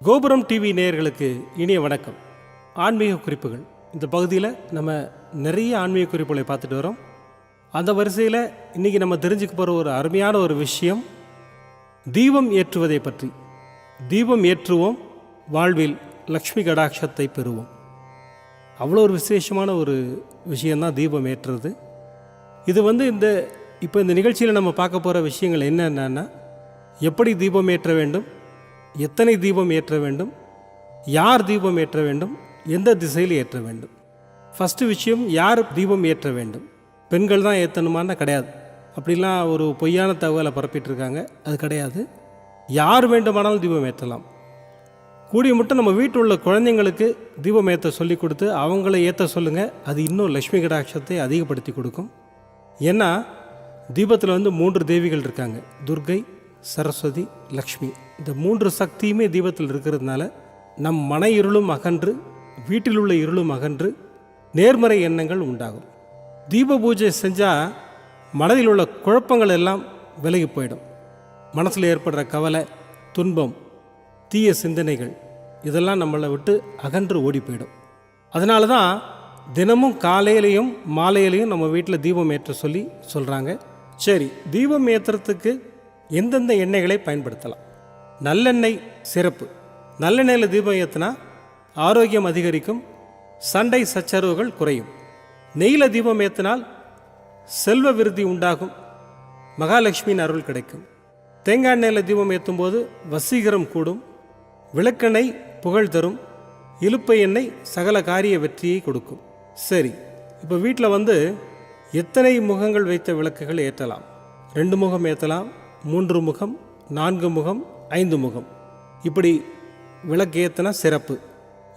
கோபுரம் டிவி நேயர்களுக்கு இனிய வணக்கம். ஆன்மீக குறிப்புகள். இந்த பகுதியில் நம்ம நிறைய ஆன்மீக குறிப்புகளை பார்த்துட்டு வரோம். அந்த வரிசையில் இன்றைக்கி நம்ம தெரிஞ்சுக்க போகிற ஒரு அருமையான ஒரு விஷயம் தீபம் ஏற்றுவதை பற்றி. தீபம் ஏற்றுவோம் வாழ்வில் லக்ஷ்மி கடாட்சத்தை பெறுவோம். அவ்வளோ ஒரு விசேஷமான ஒரு விஷயந்தான் தீபம் ஏற்றுறது. இது வந்து இந்த இப்போ இந்த நிகழ்ச்சியில் நம்ம பார்க்க போகிற விஷயங்கள் என்னென்னா எப்படி தீபம் ஏற்ற வேண்டும் எத்தனை தீபம் ஏற்ற வேண்டும்? யார் தீபம் ஏற்ற வேண்டும்? எந்த திசையில் ஏற்ற வேண்டும்? ஃபஸ்ட்டு விஷயம் யார் தீபம் ஏற்ற வேண்டும்? பெண்கள் தான் ஏற்றணுமான்னா கிடையாது. அப்படிலாம் ஒரு பொய்யான தகவலை பரப்பிட்டுருக்காங்க. அது கிடையாது. யார் வேண்டுமானாலும் தீபம் ஏற்றலாம். கூடிய மட்டும் நம்ம வீட்டில் உள்ள குழந்தைங்களுக்கு தீபம் ஏற்ற சொல்லி கொடுத்து அவங்கள ஏற்ற சொல்லுங்கள் அது இன்னும் லக்ஷ்மி கடாட்சத்தை அதிகப்படுத்தி கொடுக்கும். ஏன்னா தீபத்தில் வந்து மூன்று தேவிகள் இருக்காங்க. துர்கை சரஸ்வதி லக்ஷ்மி. இந்த மூன்று சக்தியுமே தீபத்தில் இருக்கிறதுனால நம் மன இருளும் அகன்று வீட்டில் உள்ள இருளும் அகன்று நேர்மறை எண்ணங்கள் உண்டாகும். தீப பூஜை செஞ்சால் மனதில் உள்ள குழப்பங்கள் எல்லாம் விலகி போயிடும். மனசில் ஏற்படுற கவலை துன்பம் தீய சிந்தனைகள் இதெல்லாம் நம்மளை விட்டு அகன்று ஓடி போயிடும். அதனால தான் தினமும் காலையிலையும் மாலையிலையும் நம்ம வீட்டில் தீபம் ஏற்ற சொல்லி சொல்கிறாங்க சரி தீபம் ஏற்றுறதுக்கு எந்தெந்த எண்ணெய்களை பயன்படுத்தலாம்? நல்லெண்ணெய் சிறப்பு நல்லெண்ணெயில் தீபம் ஏற்றினா ஆரோக்கியம் அதிகரிக்கும் சண்டை சச்சரவுகள் குறையும். நெய்யில் தீபம் ஏற்றினால் செல்வ விருத்தி உண்டாகும் மகாலட்சுமியின் அருள் கிடைக்கும். தேங்காய் எண்ணெயில் தீபம் ஏற்றும் போது வசீகரம் கூடும் விளக்கெண்ணெய் புகழ் தரும் இலுப்பை எண்ணெய் சகல காரிய வெற்றியை கொடுக்கும். சரி இப்போ வீட்டில் வந்து எத்தனை முகங்கள் வைத்த விளக்குகள் ஏற்றலாம்? ரெண்டு முகம் ஏற்றலாம் மூன்று முகம் நான்கு முகம் ஐந்து முகம். இப்படி விளக்கு ஏற்றினா சிறப்பு.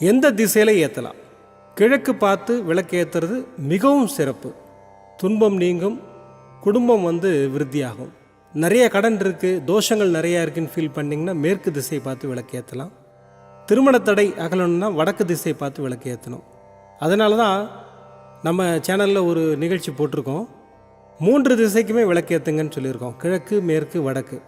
எந்த திசையில் ஏற்றலாம் கிழக்கு பார்த்து விளக்கு ஏற்றுறது மிகவும் சிறப்பு. துன்பம் நீங்கும் குடும்பம் வந்து விருத்தியாகும். நிறைய கடன் இருக்குது தோஷங்கள் நிறையா இருக்குன்னு ஃபீல் பண்ணிங்கன்னா மேற்கு திசையை பார்த்து விளக்கு ஏற்றலாம் திருமண தடை அகலணும்னா வடக்கு திசை பார்த்து விளக்கு ஏற்றணும் அதனால தான் நம்ம சேனலில் ஒரு நிகழ்ச்சி போட்டிருக்கோம். மூன்று திசைக்குமே விளக்கு ஏற்றுங்கன்னு சொல்லியிருக்கோம். கிழக்கு மேற்கு வடக்கு.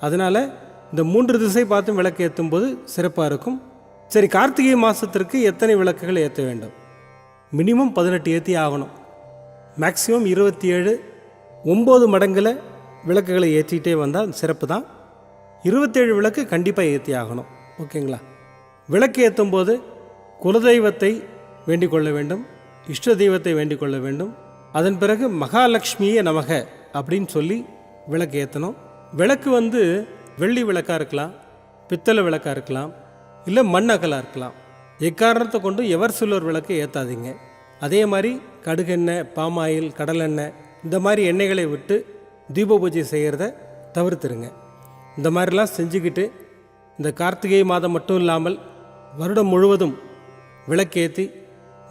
அதனால் இந்த மூன்று திசை பார்த்தும் விளக்கு ஏற்றும் போது சிறப்பாக இருக்கும். சரி கார்த்திகை மாதத்திற்கு எத்தனை விளக்குகள் ஏற்ற வேண்டும்? மினிமம் பதினெட்டு ஏற்றி ஆகணும். மேக்ஸிமம் இருபத்தி ஏழு ஒம்பது மடங்கில் விளக்குகளை ஏற்றிக்கிட்டே வந்தால் சிறப்பு தான். இருபத்தேழு விளக்கு கண்டிப்பாக ஏற்றி ஆகணும். ஓகேங்களா? விளக்கு ஏற்றும் போது குலதெய்வத்தை வேண்டிக் கொள்ள வேண்டும் இஷ்ட தெய்வத்தை வேண்டிக் கொள்ள வேண்டும் அதன் பிறகு மகாலட்சுமியே நமக அப்படின்னு சொல்லி விளக்கு ஏற்றணும் விளக்கு வந்து வெள்ளி விளக்காக இருக்கலாம் பித்தளை விளக்காக இருக்கலாம் இல்லை மண் அகலாக இருக்கலாம். எக்காரணத்தை கொண்டு எவர் சில்வர் விளக்கு ஏற்றாதீங்க அதே மாதிரி கடுகெண்ணெய் பாமாயில் கடலெண்ணெய் இந்த மாதிரி எண்ணெய்களை விட்டு தீப பூஜை செய்கிறத தவிர்த்துருங்க. இந்த மாதிரிலாம் செஞ்சுக்கிட்டு இந்த கார்த்திகை மாதம் மட்டும் இல்லாமல் வருடம் முழுவதும் விளக்கேற்றி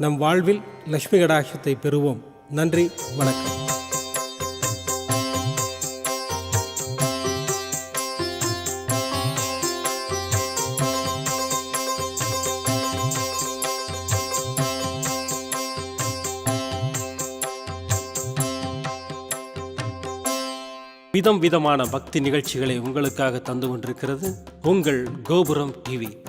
நம் வாழ்வில் லக்ஷ்மி கடாட்சத்தை பெறுவோம். நன்றி வணக்கம். விதம் விதமான பக்தி நிகழ்ச்சிகளை உங்களுக்காக தந்து கொண்டிருக்கிறது உங்கள் கோபுரம் டிவி.